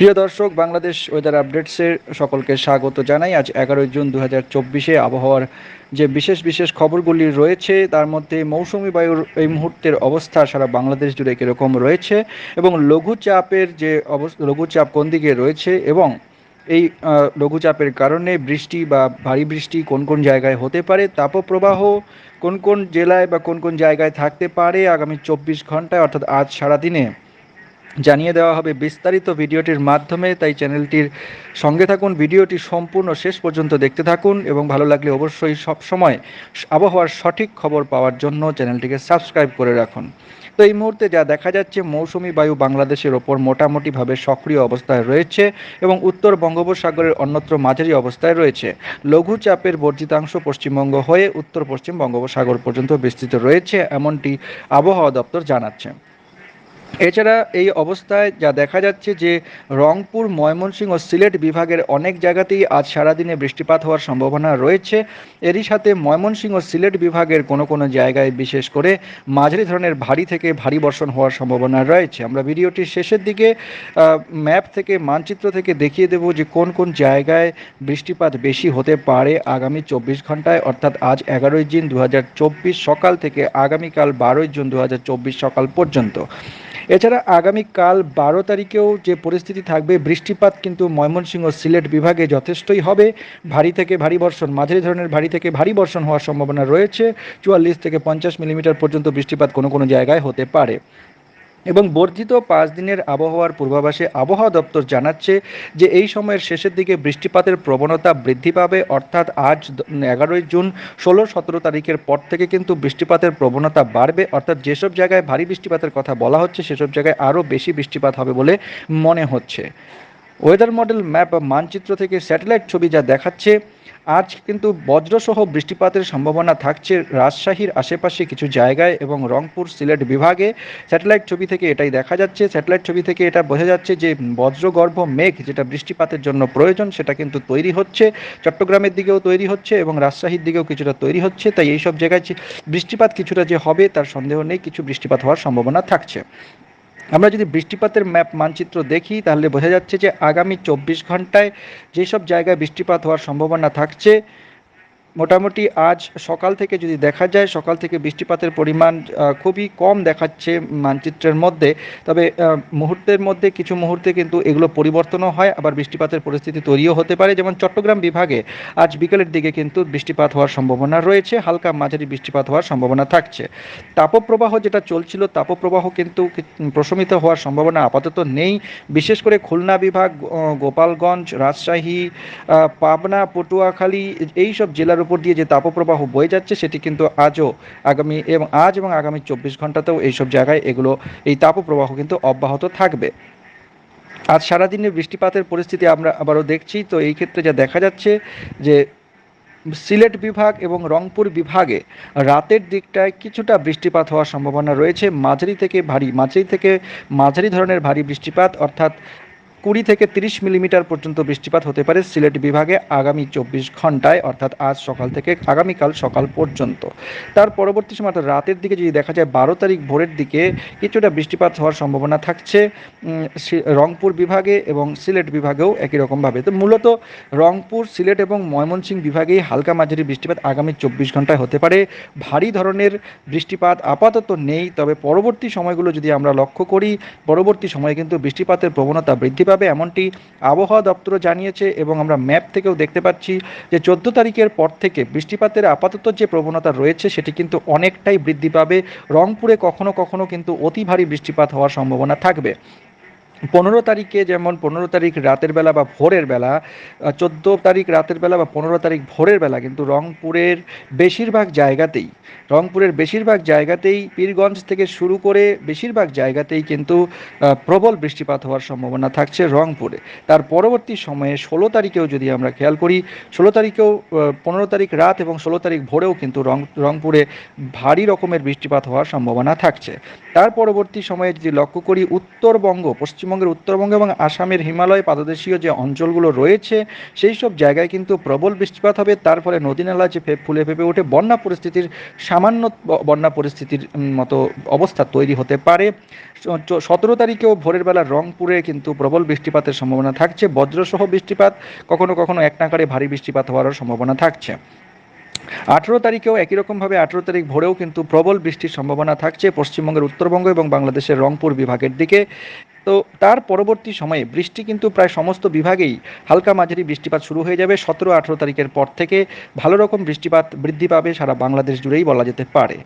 প্রিয় দর্শক, বাংলাদেশ ওয়েদার আপডেটসের সকলকে স্বাগত জানাই। আজ এগারোই জুন দু হাজার চব্বিশে আবহাওয়ার যে বিশেষ বিশেষ খবরগুলি রয়েছে, তার মধ্যে মৌসুমি বায়ুর এই মুহূর্তের অবস্থা সারা বাংলাদেশ জুড়ে কীরকম রয়েছে এবং লঘুচাপের যে অবস্থা লঘুচাপ কোন দিকে রয়েছে এবং এই লঘুচাপের কারণে বৃষ্টি বা ভারী বৃষ্টি কোন কোন জায়গায় হতে পারে, তাপপ্রবাহ কোন কোন জেলায় বা কোন কোন জায়গায় থাকতে পারে, আগামী চব্বিশ ঘন্টায় অর্থাৎ আজ সারাদিনে জানিয়ে দেওয়া হবে বিস্তারিত ভিডিওটির মাধ্যমে, তাই চ্যানেলটির সঙ্গে থাকুন। ভিডিওটি সম্পূর্ণ শেষ পর্যন্ত দেখতে থাকুন এবং ভালো লাগলে অবশ্যই সব সময় আবহাওয়ার সঠিক খবর পাওয়ার জন্য চ্যানেলটিকে সাবস্ক্রাইব করে রাখুন। তো এই মুহূর্তে যা দেখা যাচ্ছে, মৌসুমি বায়ু বাংলাদেশের ওপর মোটামুটিভাবে সক্রিয় অবস্থায় রয়েছে এবং উত্তর বঙ্গোপসাগরের অন্যত্র মাঝারি অবস্থায় রয়েছে। লঘুচাপের বর্জিতাংশ পশ্চিমবঙ্গ হয়ে উত্তর পশ্চিম বঙ্গোপসাগর পর্যন্ত বিস্তৃত রয়েছে, এমনটি আবহাওয়া দপ্তর জানাচ্ছে। এছাড়া এই অবস্থায় যা দেখা যাচ্ছে যে রংপুর, ময়মনসিংহ ও সিলেট বিভাগের অনেক জায়গাতেই আজ সারাদিনে বৃষ্টিপাত হওয়ার সম্ভাবনা রয়েছে। এরই সাথে ময়মনসিংহ ও সিলেট বিভাগের কোনো কোনো জায়গায় বিশেষ করে মাঝারি ধরনের ভারী থেকে ভারী বর্ষণ হওয়ার সম্ভাবনা রয়েছে। আমরা ভিডিওটির শেষের দিকে ম্যাপ থেকে, মানচিত্র থেকে দেখিয়ে দেব যে কোন কোন জায়গায় বৃষ্টিপাত বেশি হতে পারে আগামী চব্বিশ ঘন্টায়, অর্থাৎ আজ এগারোই জুন দু হাজার চব্বিশ সকাল থেকে আগামীকাল বারোই জুন দু হাজার চব্বিশ সকাল পর্যন্ত। এছাড়া আগামীকাল বারো তারিখেও যে পরিস্থিতি থাকবে, বৃষ্টিপাত কিন্তু ময়মনসিংহ সিলেট বিভাগে যথেষ্টই হবে। ভারী থেকে ভারী বর্ষণ, মাঝারি ধরনের ভারী থেকে ভারী বর্ষণ হওয়ার সম্ভাবনা রয়েছে। চুয়াল্লিশ থেকে পঞ্চাশ মিলিমিটার পর্যন্ত বৃষ্টিপাত কোনো কোনো জায়গায় হতে পারে। এবং বর্ধিত পাঁচ দিনের আবহাওয়ার পূর্বাভাসে আবহাওয়া দপ্তর জানাচ্ছে যে এই সময়ের শেষের দিকে বৃষ্টিপাতের প্রবণতা বৃদ্ধি পাবে, অর্থাৎ আজ এগারোই জুন, ষোলো, সতেরো তারিখের পর থেকে কিন্তু বৃষ্টিপাতের প্রবণতা বাড়বে, অর্থাৎ যেসব জায়গায় ভারী বৃষ্টিপাতের কথা বলা হচ্ছে, সেসব জায়গায় আরও বেশি বৃষ্টিপাত হবে বলে মনে হচ্ছে। ওয়েদার মডেল ম্যাপ বা মানচিত্র থেকে স্যাটেলাইট ছবি যা দেখাচ্ছে আজ কিন্তু বজ্রসহ বৃষ্টিপাতের সম্ভাবনা থাকছে রাজশাহীর আশেপাশে কিছু জায়গায় এবং রংপুর সিলেট বিভাগে। স্যাটেলাইট ছবি থেকে এটাই দেখা যাচ্ছে। স্যাটেলাইট ছবি থেকে এটা বোঝা যাচ্ছে যে বজ্রগর্ভ মেঘ যেটা বৃষ্টিপাতের জন্য প্রয়োজন, সেটা কিন্তু তৈরি হচ্ছে। চট্টগ্রামের দিকেও তৈরি হচ্ছে এবং রাজশাহীর দিকেও কিছুটা তৈরি হচ্ছে। তাই এইসব জায়গায় বৃষ্টিপাত কিছুটা যে হবে তার সন্দেহ নেই। কিছু বৃষ্টিপাত হওয়ার সম্ভাবনা থাকছে। আমরা যদি বৃষ্টিপাতের ম্যাপ মানচিত্র দেখি, তাহলে বোঝা যাচ্ছে যে আগামী চব্বিশ ঘন্টায় যেসব জায়গায় বৃষ্টিপাত হওয়ার সম্ভাবনা থাকছে মোটামুটি আজ সকাল থেকে যদি দেখা যায়, সকাল থেকে বৃষ্টিপাতের পরিমাণ খুবই কম দেখাচ্ছে মানচিত্রের মধ্যে। তবে মুহূর্তের মধ্যে কিছু মুহূর্তে কিন্তু এগুলো পরিবর্তনও হয়, আবার বৃষ্টিপাতের পরিস্থিতি তৈরিও হতে পারে। যেমন চট্টগ্রাম বিভাগে আজ বিকেলের দিকে কিন্তু বৃষ্টিপাত হওয়ার সম্ভাবনা রয়েছে, হালকা মাঝারি বৃষ্টিপাত হওয়ার সম্ভাবনা থাকছে। তাপপ্রবাহ যেটা চলছিল, তাপপ্রবাহ কিন্তু প্রশমিত হওয়ার সম্ভাবনা আপাতত নেই। বিশেষ করে খুলনা বিভাগ গোপালগঞ্জ, রাজশাহী পাবনা, পটুয়াখালী, এই সব জেলার উপর দিয়ে যে তাপপ্রবাহ বয়ে যাচ্ছে, সেটি কিন্তু আজও আগামী এবং আজ এবং আগামী চব্বিশ ঘন্টাতেও এইসব জায়গায় এগুলো, এই তাপপ্রবাহ কিন্তু অব্যাহত থাকবে। আজ সারাদিনের বৃষ্টিপাতের পরিস্থিতি আমরা আবারও দেখছি। তো এই ক্ষেত্রে যা দেখা যাচ্ছে যে সিলেট বিভাগ এবং রংপুর বিভাগে রাতের দিকটায় কিছুটা বৃষ্টিপাত হওয়ার সম্ভাবনা রয়েছে। মাঝারি থেকে ভারী, মাঝারি থেকে মাঝারি ধরনের ভারী বৃষ্টিপাত, অর্থাৎ কুড়ি থেকে তিরিশ মিলিমিটার পর্যন্ত বৃষ্টিপাত হতে পারে সিলেট বিভাগে আগামী চব্বিশ ঘন্টায়, অর্থাৎ আজ সকাল থেকে আগামীকাল সকাল পর্যন্ত। তার পরবর্তী সময় অর্থাৎ রাতের দিকে যদি দেখা যায়, বারো তারিখ ভোরের দিকে কিছুটা বৃষ্টিপাত হওয়ার সম্ভাবনা থাকছে। রংপুর বিভাগে এবং সিলেট বিভাগেও একই রকমভাবে। তো মূলত রংপুর, সিলেট এবং ময়মনসিংহ বিভাগেই হালকা মাঝারি বৃষ্টিপাত আগামী চব্বিশ ঘন্টায় হতে পারে। ভারী ধরনের বৃষ্টিপাত আপাতত নেই, তবে পরবর্তী সময়গুলো যদি আমরা লক্ষ্য করি, পরবর্তী সময়ে কিন্তু বৃষ্টিপাতের প্রবণতা বৃদ্ধি পাবে এমনটি আবহাওয়া দপ্তর জানিয়েছে এবং আমরা ম্যাপ থেকেও দেখতে পাচ্ছি যে চোদ্দ তারিখের পর থেকে বৃষ্টিপাতের আপাতত যে প্রবণতা রয়েছে সেটি কিন্তু অনেকটাই বৃদ্ধি পাবে। রংপুরে কখনো কখনো কিন্তু অতি ভারী বৃষ্টিপাত হওয়ার সম্ভাবনা থাকবে। পনেরো তারিখে যেমন পনেরো তারিখ রাতের বেলা বা ভোরের বেলা চোদ্দ তারিখ রাতের বেলা বা পনেরো তারিখ ভোরের বেলা কিন্তু রংপুরের বেশিরভাগ জায়গাতেই, রংপুরের বেশিরভাগ জায়গাতেই পীরগঞ্জ থেকে শুরু করে বেশিরভাগ জায়গাতেই কিন্তু প্রবল বৃষ্টিপাত হওয়ার সম্ভাবনা থাকছে রংপুরে। তার পরবর্তী সময়ে ষোলো তারিখেও যদি আমরা খেয়াল করি, ষোলো তারিখেও পনেরো তারিখ রাত এবং ষোলো তারিখ ভোরেও কিন্তু রং, রংপুরে ভারী রকমের বৃষ্টিপাত হওয়ার সম্ভাবনা থাকছে। তার পরবর্তী সময়ে যদি লক্ষ্য করি, উত্তরবঙ্গ, পশ্চিমবঙ্গের উত্তরবঙ্গ এবং আসামের হিমালয় পাদদেশীয় যে অঞ্চলগুলো রয়েছে, সেই সব জায়গায় কিন্তু প্রবল বৃষ্টিপাত হবে। তার ফলে নদী নালা যে ফুলে ফেপে ওঠে, বন্যা পরিস্থিতির সামান্য বন্যা পরিস্থিতির মতো অবস্থা তৈরি হতে পারে। সতেরো তারিখেও ভোরের বেলা রংপুরে কিন্তু প্রবল বৃষ্টিপাতের সম্ভাবনা থাকছে। বজ্রসহ বৃষ্টিপাত কখনো কখনো এক নাকারে ভারী বৃষ্টিপাত হওয়ার সম্ভাবনা থাকছে। আঠেরো তারিখেও একই রকমভাবে আঠেরো তারিখ ভোরেও কিন্তু প্রবল বৃষ্টির সম্ভাবনা থাকছে পশ্চিমবঙ্গের উত্তরবঙ্গ এবং বাংলাদেশের রংপুর বিভাগের দিকে। তো তার পরবর্তী সময়ে বৃষ্টি কিন্তু প্রায় সমস্ত বিভাগেই হালকা মাঝারি বৃষ্টিপাত শুরু হয়ে যাবে। সতেরো, আঠেরো তারিখের পর থেকে ভালো রকম বৃষ্টিপাত বৃদ্ধি পাবে সারা বাংলাদেশ জুড়েই বলা যেতে পারে।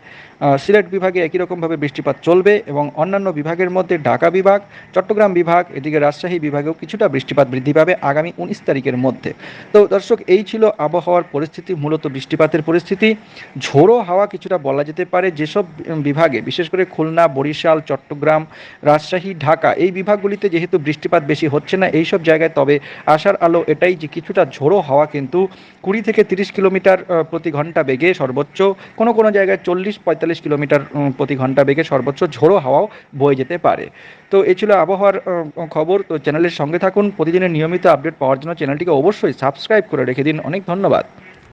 সিলেট বিভাগে একই রকমভাবে বৃষ্টিপাত চলবে এবং অন্যান্য বিভাগের মধ্যে ঢাকা বিভাগ, চট্টগ্রাম বিভাগ, এদিকে রাজশাহী বিভাগেও কিছুটা বৃষ্টিপাত বৃদ্ধি পাবে আগামী উনিশ তারিখের মধ্যে। তো দর্শক, এই ছিল আবহাওয়ার পরিস্থিতি, মূলত বৃষ্টিপাতের পরিস্থিতি। ঝোড়ো হাওয়া কিছুটা বলা যেতে পারে। যেসব বিভাগে, বিশেষ করে খুলনা, বরিশাল, চট্টগ্রাম, রাজশাহী, ঢাকা, এই বিভাগগুলিতে যেহেতু বৃষ্টিপাত বেশি হচ্ছে না এই সব জায়গায়, তবে আসার আলো এটাই যে কিছুটা ঝোড়ো হাওয়া কিন্তু কুড়ি থেকে তিরিশ কিলোমিটার প্রতি ঘণ্টা বেগে সর্বোচ্চ, কোনো কোনো জায়গায় চল্লিশ পঁয়তাল্লিশ কিলোমিটার প্রতি ঘণ্টা বেগে সর্বোচ্চ ঝোড়ো হাওয়াও বয়ে যেতে পারে। তো এ ছিল আবহাওয়ার খবর। তো চ্যানেলের সঙ্গে থাকুন। প্রতিদিনের নিয়মিত আপডেট পাওয়ার জন্য চ্যানেলটিকে অবশ্যই সাবস্ক্রাইব করে রেখে দিন। অনেক ধন্যবাদ।